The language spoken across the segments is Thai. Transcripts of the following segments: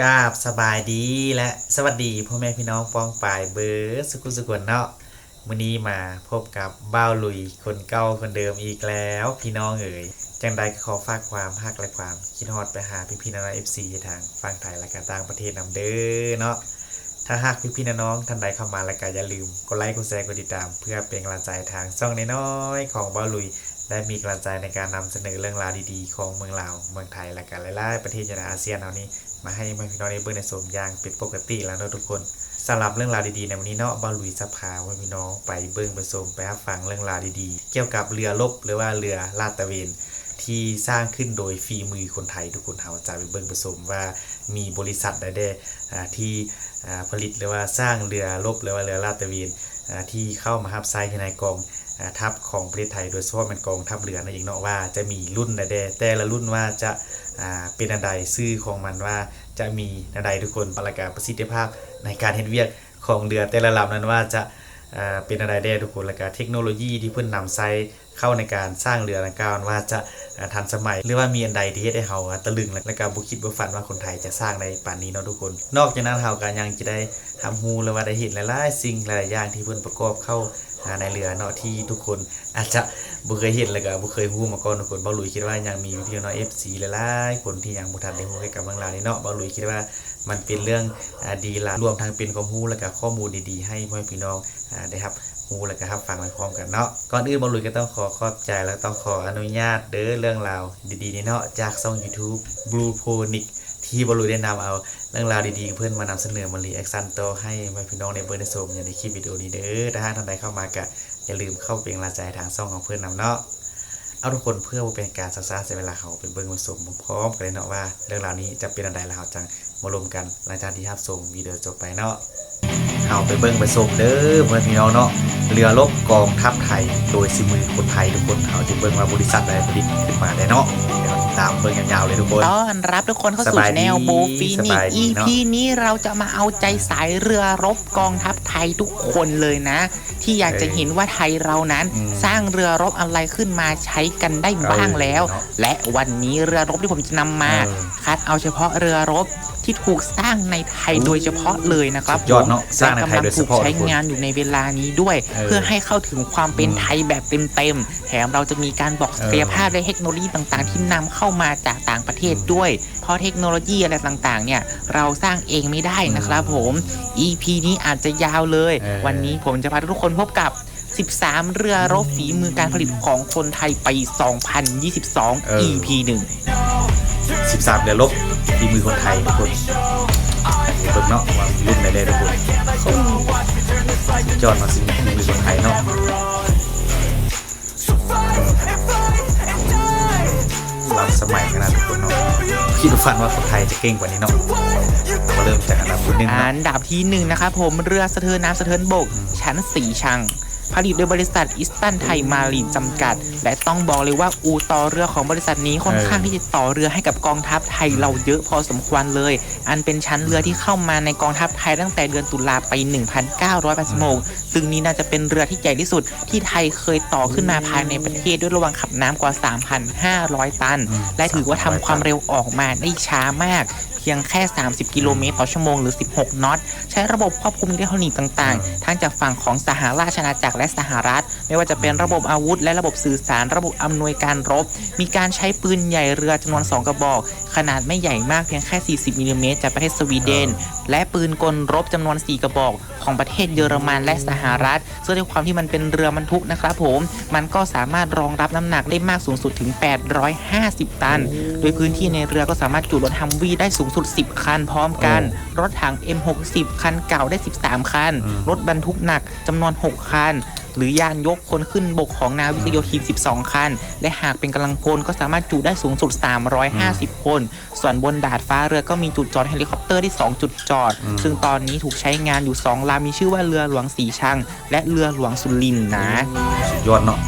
กราบสบายดีและสวัสดีพ่อแม่พี่น้องป้องปายเบอร์สุขุสุขวนเนาะมื้อนี้มาพบกับบ้าวลุยคนเก่าคนเดิมอีกแล้ว พี่น้องเอ๋ยจังใดก็ขอฝากความฮักและความคิดฮอดไปหาพี่พี่ๆน้องเอฟซีทางฝั่งไทยและก็ต่างประเทศนำเด้อเนาะถ้าหากพี่พี่ๆน้องๆท่านใดเข้ามาแล้วก็อย่าลืมกดไลค์กดแชร์กดติดตาม เพื่อเป็นกำลังใจทางช่องน้อยๆของบ้าวลุยได้มีกำลังใจในการนำเสนอเรื่องราวดีๆ ของเมืองลาวเมืองไทยและก็หลายๆประเทศในอาเซียนเอานี้ มาให้พี่น้องได้เบิ่งในสมยางเป็นปกติแล้วนะทุกคนสำหรับเรื่องราวดีๆในวันนี้เนาะบอลลุยสภาว่าพี่น้องไปเบิ่งไปชมไปรับฟังเรื่องราวดีๆ เกี่ยวกับเรือรบหรือว่าเรือลาดตระเวน ที่สร้างขึ้นโดยฝีมือคนไทยทุกคนเฮาจะไปเบิ่งไปชมว่ามีบริษัทใดๆที่ผลิตหรือว่าสร้างเรือรบหรือว่าเรือลาดตระเวนที่เข้ามารับใช้ในกอง ทัพของประเทศไทยโดยเฉพาะมันกองทัพเรือนั่นเองเนาะว่าจะมีรุ่นใดแต่ละรุ่นว่าจะเป็นอันใดชื่อของมันว่าจะมีอันใดทุกคนประกาศประสิทธิภาพในการเฮ็ดเวียกของเรือแต่ละลำนั้นว่าจะเป็นอันใดได้ทุกคนและก็เทคโนโลยีที่เพิ่นนำใช้เข้าในการสร้างเรือดังกล่าวว่าจะทันสมัย หรือว่ามีอันใดที่เฮ็ดให้เฮาตะลึงและก็บ่คิดบ่ฝันว่าคนไทยจะสร้างในป่านนี้เนาะทุกคน นอกจากนั้นเฮาก็ยังจะได้ทำฮู้หรือว่าได้เห็นหลายๆสิ่งหลายๆอย่างที่เพิ่นประกอบเข้า อ่าในเรือเนาะที่ทุกคนอาจจะบ่เคยเห็นแล้วก็บ่เคยรู้มาก่อนทุกคนเบาหลุยคิดว่ายังมีพี่น้อง FC หลายๆคนที่ยังบ่ทันได้รู้เกี่ยวกับเรื่องราวนี้เนาะเบาหลุยคิดว่ามันเป็นเรื่องดีล่ะรวมทั้งเป็นความรู้แล้วก็ข้อมูลดีๆ ให้พ่อแม่พี่น้องได้รับรู้แล้วก็รับฟังไปพร้อมกันเนาะก่อนอื่นเบาหลุยก็ต้องขอขอบใจแล้วต้องขออนุญาตเด้อเรื่องราวดีๆนี้เนาะจากช่อง YouTube Blue Ponic ที่บอลลูนได้นำเอา เรื่องราวดีๆเพื่อนมานำเสนอมารีแอคซันโตให้แม่พี่น้องในเบอร์ในโซมอย่างในคลิปวิดีโอนี้เด้อถ้าท่านใดเข้ามาก็อย่าลืมเข้าเป็นกำลังใจทางช่องของเพื่อนนำเนาะเอาทุกคนเพื่อเป็นการซักซ้าเสียเวลาเขาไปเบิ่งมาสมพร้อมกันเลยเนาะว่า เรื่องราวนี้จะเป็นอันใดแล้วเราจังมารวมกันหลังจากที่รับชมวิดีโอจบไปเนาะเอาไปเบิ่งไปชมเด้อเพื่อนพี่น้องเนาะเรือรบกองทัพไทย โดยสิมือคนไทยทุกคนเอาจะเบิ่งว่าบริษัทใดผลิตขึ้นมาได้เนาะตามเบิ่งยาวๆเลยทุกคนต้อนรับทุกคนเข้าสสู่บายดีแนวโบฟีนิสกบายดี EP เนอะนี้เราจะมาเอาใจสายเรือรบกองทัพไทยทุกคนเลยนะ ที่อยากจะเห็นว่าไทยเรานั้นอืมสร้างเรือรบอะไรขึ้นมาใช้กันได้บ้างแล้วเออเนอะและวันนี้เรือรบที่ผมจะนำมาเออคัดเอาเฉพาะเรือรบที่ถูกสร้างในไทยโดยเฉพาะเลยนะครับสุดยอดเนอะผมสร้างในไทยโดยเฉพาะและกำลังถูกใช้งานอยู่ในเวลานี้ด้วยเออเพื่อให้เข้าถึงความเป็นไทยแบบเต็มๆแถมเราจะมีการบอกศักยภาพและเทคโนโลยีต่างๆ ที่นำเข้ามาจากต่างประเทศด้วย เพราะเทคโนโลยีอะไรต่างๆ เนี่ยเราสร้างเองไม่ได้นะครับผม EP นี้อาจจะยาวเลยเออวันนี้ผมจะพาทุกคนพบกับ 13 เรือรบฝีมือการผลิตของคนไทยไป 2022 EP 1 13เดือนลบฝีมือคนไทยทุกคนเบิ่งเนาะว่ารุ่นไหนได้ทุกคนจอดมาสิฝีมือคนไทยเนาะ ล้ำสมัยขนาดทุกคนเนาะคิดฝันว่าคนไทยจะเก่งกว่านี้เนาะเรามาเริ่มจากอันดับที่หนึ่งอัเนะนดับที่หนึ่งนะครับผมเรือสะเทินน้ำสะเทินบก ชั้นสีชัง ผลิตโดยบริษัทอิสตันไทยมารีนจำกัด และต้องบอกเลยว่าอูต่อเรือของบริษัทนี้ค่อนข้างที่จะต่อเรือให้กับกองทัพไทยเราเยอะพอสมควรเลย อันเป็นชั้นเรือที่เข้ามาในกองทัพไทยตั้งแต่เดือนตุลาไป 1,986 ซึ่งนี้น่าจะเป็นเรือที่ใหญ่ที่สุดที่ไทยเคยต่อขึ้นมาภายในประเทศด้วยระวังขับน้ำกว่า 3,500 ตัน และถือว่าทำความเร็วออกมาได้ช้ามาก พียงแค่ 30 กิโลเมตรต่อชั่วโมงหรือ 16 น็อต ใช้ระบบควบคุมอิเล็กทรอนิกส์ต่างๆ ทั้งจากฝั่งของสหราชอาณาจักรและสหรัฐ ไม่ว่าจะเป็นระบบอาวุธ และระบบสื่อสาร ระบบอำนวยการรบ มีการใช้ปืนใหญ่เรือจำนวน 2 กระบอก ขนาดไม่ใหญ่มากเพียงแค่ 40มิลลิเมตรจากประเทศสวีเดนและปืนกลรบจำนวน 4 กระบอกของประเทศเยอรมันและสหรัฐซึ่งด้วยความที่มันเป็นเรือบรรทุกนะครับผม มันก็สามารถรองรับน้ำหนักได้มากสูงสุดถึง 850 ตัน โดยพื้นที่ในเรือก็สามารถจุรถฮัมวีได้สูงสุด 10 คันพร้อมกัน รถถัง M60 คันเก่าได้ 13 คันอืมรถบรรทุกหนักจำนวน 6 คัน หรือยานยกคนขึ้นบกของนาวิกโยธิน 12 คัน และหากเป็นกำลังพลก็สามารถจุได้สูงสุด 350 คน ส่วนบนดาดฟ้าเรือก็มีจุดจอดเฮลิคอปเตอร์ที่ 2 จุดจอดอืมซึ่งตอนนี้ถูกใช้งานอยู่ 2ลำมีชื่อว่าเรือหลวงสีชัง และเรือหลวงสุรินทร์นะ สุดยอดเนาะ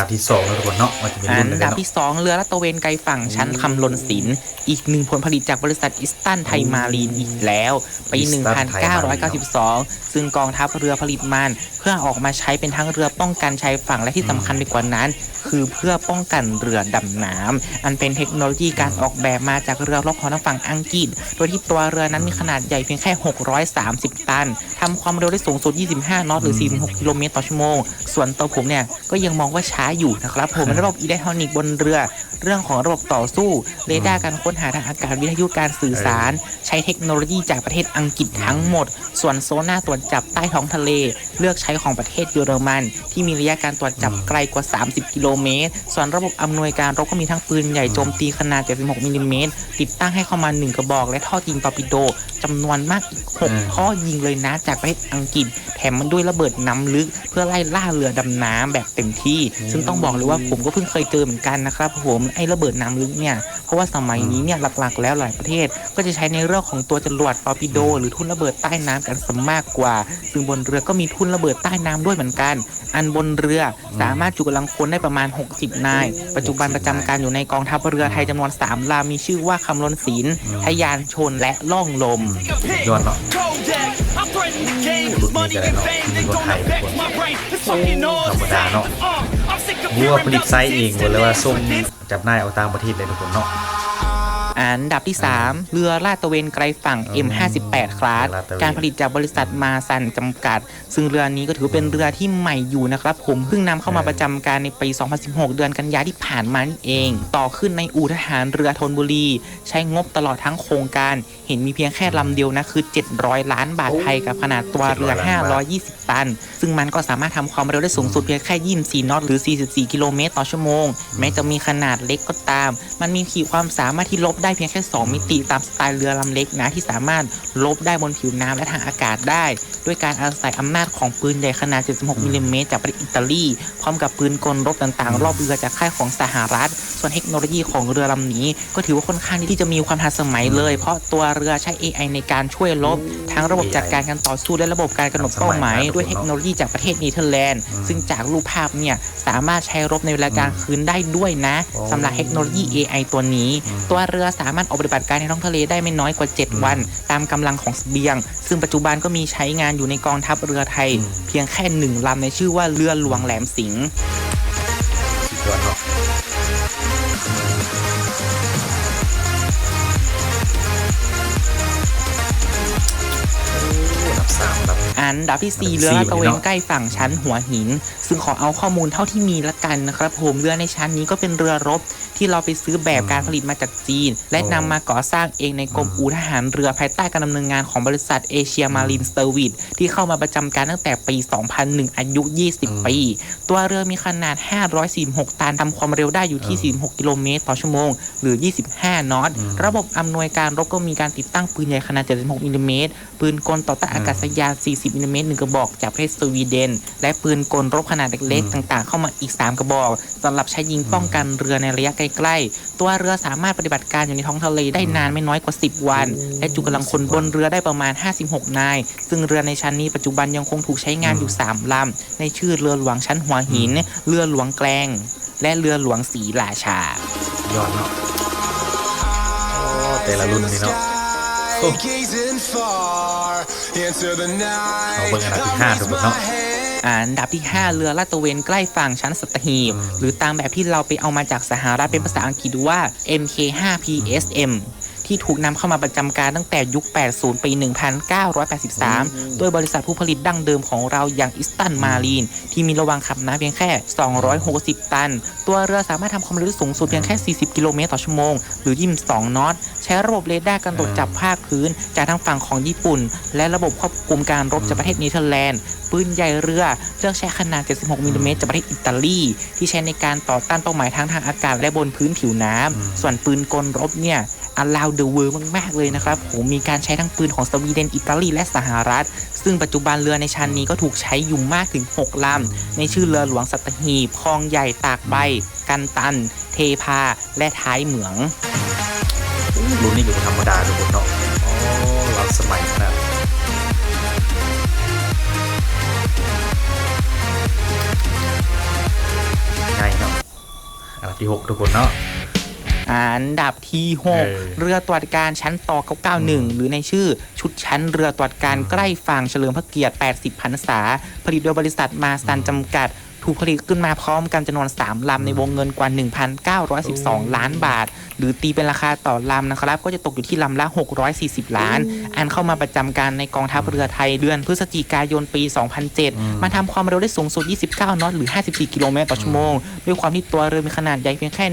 อาเบิ่งอันดับที่สองแล้วทุกคนเนาะว่าจะเป็นอัรุ่นนไหนดับเนาะที่2เรือลาดตระเวนไกลฝั่งชั้นคำลนศิลป์อีกหนึ่งผลผลิตจากบริษัทอิสตันไทยมารีนอีกแล้วปี1992 ซึ่งกองทัพเรือผลิตมัน เพื่อออกมาใช้เป็นทั้งเรือป้องกันชายฝั่งและที่สำคัญไปกว่านั้น คือเพื่อป้องกันเรือดำน้ำอันเป็นเทคโนโลยีการออกแบบมาจากเรือรบของทางฝั่งอังกฤษ โดยที่ตัวเรือนั้นมีขนาดใหญ่เพียงแค่ 630 ตันทำความเร็วได้สูงสุด 25 นอตหรือ 46 กิโลเมตรต่อชั่วโมง ส่วนตัวผมเนี่ยก็ยังมองว่าช้าอยู่นะครับผมระบบอิเล็กทรอนิกส์บนเรือ เรื่องของระบบต่อสู้เรดาร์การค้นหาทางอากาศวิทยุการสื่อสาร ใช้เทคโนโลยีจากประเทศอังกฤษทั้งหมด ส่วนโซน่าตรวจจับใต้ท้องทะเล เลือกใช้ของประเทศเยอรมัน ที่มีระยะการตรวจจับไกลกว่า 30 กิโลเมตร ส่วนระบบอำนวยการรบก็มีทั้งปืนใหญ่โจมตีขนาด 76มิลลิเมตรติดตั้งให้เข้ามา 1 กระบอก และท่อยิงตอร์ปิโดจำนวนมากอีกอืม6ท่อยิงเลยนะจากประเทศอังกฤษ แถมมันด้วยระเบิดน้ำลึก เพื่อไล่ล่าเรือดำน้ำแบบเต็มที่ซึ่งต้องบอกเลยว่าผมก็เพิ่งเคยเจอเหมือนกันนะครับผมไอ้ระเบิดน้ำลึกเนี่ยเพราะว่าสมัยนี้เนี่ยหลักๆ แล้วหลายประเทศ ก็จะใช้ในเรื่องของตัวจรวดตอร์ปิโด หรือทุ่นระเบิดใต้น้ำกันสมากกว่า ซึ่งบนเรือก็มีทุ่นระเบิดใต้น้ำด้วยเหมือนกัน อันบนเรือสามารถจุกำลังคนได้ประมาณ 60 นาย ปัจจุบันประจำการอยู่ในกองทัพเรือไทยจำนวน3ลำมีชื่อว่าคำลนศิลป์ทยานชนและล่องลมยอดเนาะ I threaten the game. Look Money nigga, and no. fame, they Look don't high, affect look. my brain. It's fucking all ธรรมดาเนาะ Uh, I'm sick of รู้ว่า hearing ผลิตไซส์เองหมดเลยว่าส่งจับนายเอาตามประเทศเลยทุกคนเนาะ อันดับที่ 3 เรือลาดตระเวนไกลฝั่ง M58 คลาสเรือลาดตระเวนการผลิตจากบริษัทมาซันจำกัด ซึ่งเรือนี้ก็ถือเป็นเรือที่ใหม่อยู่นะครับผมเพิ่งนำเข้ามาประจำการในปี 2016 เดือนกันยาที่ผ่านมานี่เอง ต่อขึ้นในอู่ทหารเรือธนบุรี ใช้งบตลอดทั้งโครงการเห็นมีเพียงแค่ลำเดียวนะคือ 700 ล้านบาทไทยกับขนาดตัวเรือ700ล้านบาท520 ตัน ซึ่งมันก็สามารถทำความเร็วได้สูงสุดเพียงแค่24นอตหรือ 44 กิโลเมตรต่อชั่วโมง แม้จะมีขนาดเล็กก็ตาม มันมีขีดความสามารถที่ลบได้เพียงแค่ 2 มิติตามสไตล์เรือลำเล็กนะที่สามารถลบได้บนผิวน้ำและทางอากาศได้ ด้วยการอาศัยอำนาจของปืนใหญ่ขนาด 76มิลลิเมตรจากประเทศอิตาลี พร้อมกับปืนกลรบต่างๆ รอบเรือจากค่ายของสหรัฐ ส่วนเทคโนโลยีของเรือลำนี้ ก็ถือว่าค่อนข้างที่จะมีความทันสมัยเลย เพราะตัวเรือใช้ AI ในการช่วยลบ ทั้งระบบจัดการการต่อสู้และระบบการกำหนดเป้าหมาย ด้วยเทคโนโลยีจากประเทศเนเธอร์แลนด์ซึ่งจากรูปภาพเนี่ยสามารถใช้รบในเวลากลางคืนได้ด้วยนะสำหรับเทคโนโลยี AI ตัวนี้ ตัวเรือสามารถออกปฏิบัติการในท้องทะเลได้ไม่น้อยกว่า 7 วัน ตามกำลังของเสบียง ซึ่งปัจจุบันก็มีใช้งานอยู่ในกองทัพเรือไทย เพียงแค่หนึ่งลำในชื่อว่าเรือหลวงแหลมสิงห์ อันดับอันดับที่อันดับที่ 4 เรือลาดตระเวสี่นเนอะใกล้ฝั่งชั้นหัวหิน ซึ่งขอเอาข้อมูลเท่าที่มีละกันนะครับผมเรือในชั้นนี้ก็เป็นเรือรบที่เราไปซื้อแบบการผลิตมาจากจีน และนำมาก่อสร้างเองในกรมอู่ทหารเรือภายใต้การดำเนินงานของบริษัทเอเชียมารีนเซอร์วิสที่เข้ามาประจำการตั้งแต่ปี 2001 อายุ 20 ปี ตัวเรือมีขนาด 546 ตันทำความเร็วได้อยู่ที่ 46 กิโลเมตรต่อชั่วโมง หรือ 25 นอต ระบบอำนวยการรบก็มีการติดตั้งปืนใหญ่ขนาด 76มิลลิเมตรปืนกลต่อต้านอากาศยาน 40มิลลิเมตรหนึ่งกระบอกจากประเทศสวีเดน และปืนกลรบขนาดเล็กๆต่างๆ เข้ามาอีก 3 กระบอกสำหรับใช้ยิงป้องกันเรือในระยะใกล้ๆ ตัวเรือสามารถปฏิบัติการอยู่ในท้องทะเลได้นานไม่น้อยกว่า 10 วัน และจุกำลังคนบนเรือได้ประมาณ 56 นาย ซึ่งเรือในชั้นนี้ปัจจุบันยังคงถูกใช้งานอยู่ 3 ลำ ในชื่อเรือหลวงชั้นหัวหิน เรือหลวงแกลง และเรือหลวงศรีราชา ยอดเนาะโอ้แต่ละรุ่นนี่เนาะ Gazing far into the night. เอาเบิ่งอันดับที่ห้าทุกคนเนาะอันดับที่ 5 เรือลาดตระเวนใกล้ฝั่งชั้นสัตหีบ หรือตามแบบที่เราไปเอามาจากสหรัฐเป็นภาษาอังกฤษว่า MK5PSM ที่ถูกนำเข้ามาประจำการตั้งแต่ยุค 80 ปี 1983 โดยบริษัทผู้ผลิตดั้งเดิมของเราอย่างอิสตันมารีน ที่มีระวังขับน้ำเพียงแค่ 260 ตัน ตัวเรือสามารถทำความเร็วได้สูงสุดเพียงแค่ 40 กิโลเมตรต่อชั่วโมง หรือ 22 นอต ใช้ระบบเรดาร์การตรวจจับภาคพื้น จากทางฝั่งของญี่ปุ่น และระบบควบคุมการรบจากประเทศเนเธอร์แลนด์ ปืนใหญ่เรือเลือกใช้ขนาด 76มิลลิเมตรจากประเทศอิตาลี ที่ใช้ในการต่อต้านเป้าหมายทั้งทางอากาศและบนพื้นผิวน้ำส่วนปืนกลรบเนี่ย allow the world มาก ๆ เลยนะครับผมมีการใช้ทั้งปืนของสวีเดน อิตาลี และสหรัฐ ซึ่งปัจจุบันเรือในชั้นนี้ก็ถูกใช้อยู่มากถึง 6 ลำ ในชื่อเรือหลวงสัตหีบคลองใหญ่ตากใบ กันตัน เทพา และท้ายเหมืองรุ่นนี้อยู่ธรรมดาทุกคนเนาะโอ้เราสมัยขนาดที่ 6 ทุกคนเนาะ อันดับที่เออ6เรือตรวจการชั้นต่อ991 หรือในชื่อชุดชั้นเรือตรวจการใกล้ฝั่งเฉลิมพระเกียรติ 80พรรษา ผลิตโดยบริษัทมาซันจำกัด ถูกผลิตขึ้นมาพร้อมกันจำนวน 3 ลำในวงเงินกว่า 1,912 ล้านบาท หรือตีเป็นราคาต่อลำนะครับ ก็จะตกอยู่ที่ลำละ 640 ล้าน อันเข้ามาประจำการในกองทัพเรือไทยเดือนพฤศจิกายนปี 2007 มาทำความเร็วได้สูงสุด 29 นอตหรือ 54 กิโลเมตรต่อชั่วโมง ด้วยความที่ตัวเรือมีขนาดใหญ่เพียงแค่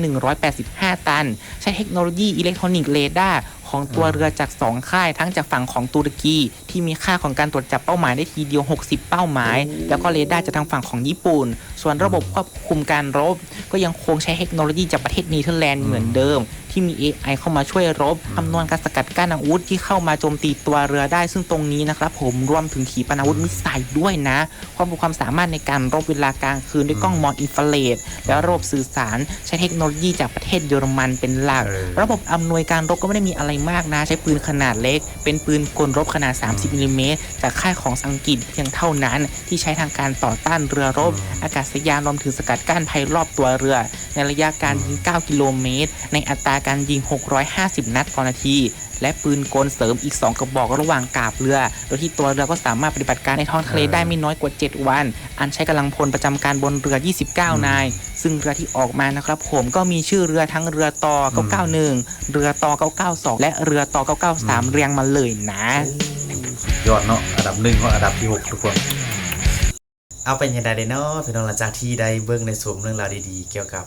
185 ตัน ใช้เทคโนโลยีอิเล็กทรอนิกส์เรดาร์ ของตัวเรือจาก 2 ค่าย ทั้งจากฝั่งของตุรกีที่มีค่าของการตรวจจับเป้าหมายได้ทีเดียว 60 เป้าหมาย แล้วก็เรดาร์จากทางฝั่งของญี่ปุ่น ส่วนระบบควบคุมการรบ ก็ยังคงใช้เทคโนโลยีจากประเทศเนเธอร์แลนด์เหมือนเดิม ที่มี AI เข้ามาช่วยรบคำนวณการสกัดกั้นอาวุธที่เข้ามาโจมตีตัวเรือได้ ซึ่งตรงนี้นะครับผมรวมถึงขีปนาวุธมิสไซล์ด้วยนะ ความมีความสามารถในการรบเวลากลางคืนด้วยกล้องมองอินฟราเรดและระบบสื่อสารใช้เทคโนโลยีจากประเทศเยอรมันเป็นหลัก ระบบอำนวยการรบก็ไม่ได้มีอะไรมากนะ ใช้ปืนขนาดเล็ก เป็นปืนกลรบขนาด 30มิลลิเมตรจากค่ายของอังกฤษเพียงเท่านั้น ที่ใช้ทางการต่อต้านเรือรบอากาศยานรวมถึงสกัดกั้นภัยรอบตัวเรือ ในระยะการยิง 9 กิโลเมตร ในอัตราการยิง 650 นัดต่อนาที และปืนกลเสริมอีก 2 กระบอกระหว่างกาบเรือ โดยที่ตัวเรือก็สามารถปฏิบัติการในท้องทะเลได้ไม่น้อยกว่า 7 วัน อันใช้กำลังพลประจำการบนเรือ 29 นาย ซึ่งเรือที่ออกมานะครับผมก็มีชื่อเรือทั้งเรือต่อ991 เรือต่อ992 และเรือต่อ993 เรียงมาเลยนะ ยอดเนาะอันดับหนึ่งของอันดับที่ 6 ทุกคน เอาเป็นยังไงเด้เนาะพี่น้องหลังจากที่ได้เบิ่งในสมเรื่องราวดีๆ เกี่ยวกับ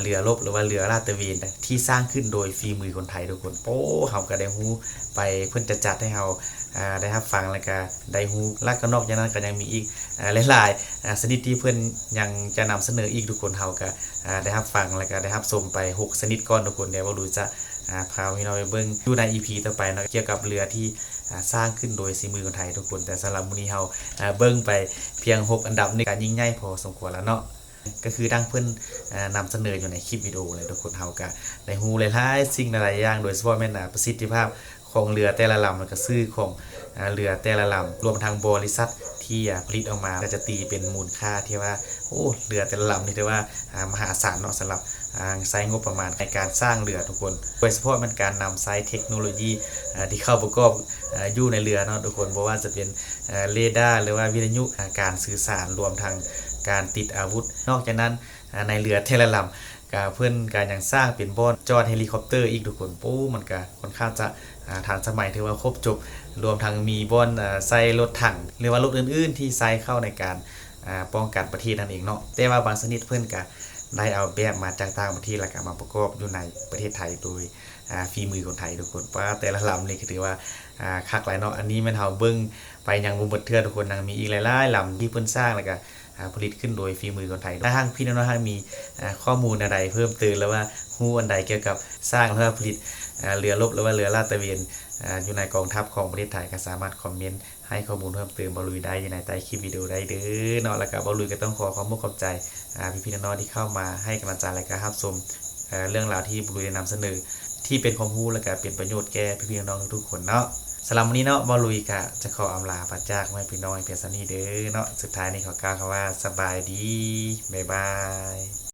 เรือรบหรือว่าเรือลาดตเวนที่สร้างขึ้นโดยฝีมือคนไทยทุกคนโอ้เฮาก็ได้ฮู้ไปเพิ่นจะจัดให้เฮาได้รับฟังแล้วก็ได้ฮู้แล้วก็นอกจากนั้นก็ยังมีอีกหลายๆชนิดที่เพิ่อนยังจะนำเสนออีกทุกคนเฮาก็ได้รับฟังแล้วก็ได้รับชมไปหกชนิดก่อนทุกคนเดี๋ยวบ่รู้จะ อ่าพาพี่น้องไปเบิ้งยูใน EP ต่อไปเนาะเกี่ยวกับเรือที่สร้างขึ้นโดยสีมือคนไทยทุกคน แต่สำหรับมือนี้เฮาเบิ้งไปเพียง 6 อันดับในการยิ่งใหญ่พอสมควรแล้วเนาะก็คือดังเพิ่นอ่านำเสนออยู่ในคลิปวิดีโอเลยทุกคนเฮาก็ในฮูหลายๆสิ่งหลายๆอย่างโดยเฉพาะแม่นประสิทธิภาพ ของเรือแต่ละลำแล้วก็ชื่อของเรือแต่ละลำรวมทั้งบริษัทที่ผลิตออกมาก็จะตีเป็นมูลค่าที่ว่าโอ้เรือแต่ละลำนี่ถือว่ามหาศาลเนาะสำหรับใช้งบประมาณในการสร้างเรือทุกคน โดยเฉพาะมันการนำใช้เทคโนโลยีที่เข้าประกอบอ่าอยู่ในเรือเนาะทุกคนเพราะว่าจะเป็นเรดาร์หรือว่าวิทยุการสื่อสารรวมทางการติดอาวุธ นอกจากนั้นในเรือเทเลลำก็เพื่อนการยังสร้างเป็นบอนจอดเฮลิคอปเตอร์อีกทุกคนปู้มันก็ค่อนข้างจะ อ่าทันสมัยถือว่าครบจบ รวมทั้งมีบอนใส่รถถัง หรือว่ารถอื่น ๆ ที่ใช้เข้าในการป้องกันประเทศนั่นเองเนาะแต่ว่าบางชนิดเพื่อนก็ได้เอาแบบมาจากต่างประเทศแล้วก็มาประกอบอยู่ในประเทศไทยโดยฝีมือคนไทยทุกคนเพราะว่าแต่ละลำนี่ถือว่าคักหลายเนาะอันนี้มันเฮาเบิ่งไปยังบ่หมดเทื่อทุกคนยังมีอีกหลายๆลำที่เพิ่นสร้างแล้วก็ผลิตขึ้นโดยฝีมือคนไทยถ้าทางพี่น้องๆทางมีข้อมูลอะไรเพิ่มเติมแล้วว่าฮู้อันใดเกี่ยวกับสร้างหรือว่าผลิต เรือรบหรือว่าเรือลาดตระเวนอ่าอยู่ในกองทัพของประเทศไทยก็สามารถคอมเมนต์ให้ข้อมูลเพิ่มเติมบอลุยได้อยู่ในใต้คลิปวิดีโอได้เด้อเนาะแล้วก็บอลุยก็ต้องขอความมุกขอบใจอ่พี่ๆน้องๆที่เข้ามาให้กำลังใจและก็รับชมเรื่องราวที่บอลุยได้นำเสนอ ที่เป็นความรู้และก็เป็นประโยชน์แก่พี่ๆน้องๆทุกคนเนาะสำหรับวันนี้เนาะบอลุยกะจะขออำลาพระจากไว้พี่น้องเพียงสนี้เด้อเนาะสุดท้ายนี้ขอกล่าวคำว่าสบายดีบ๊ายบาย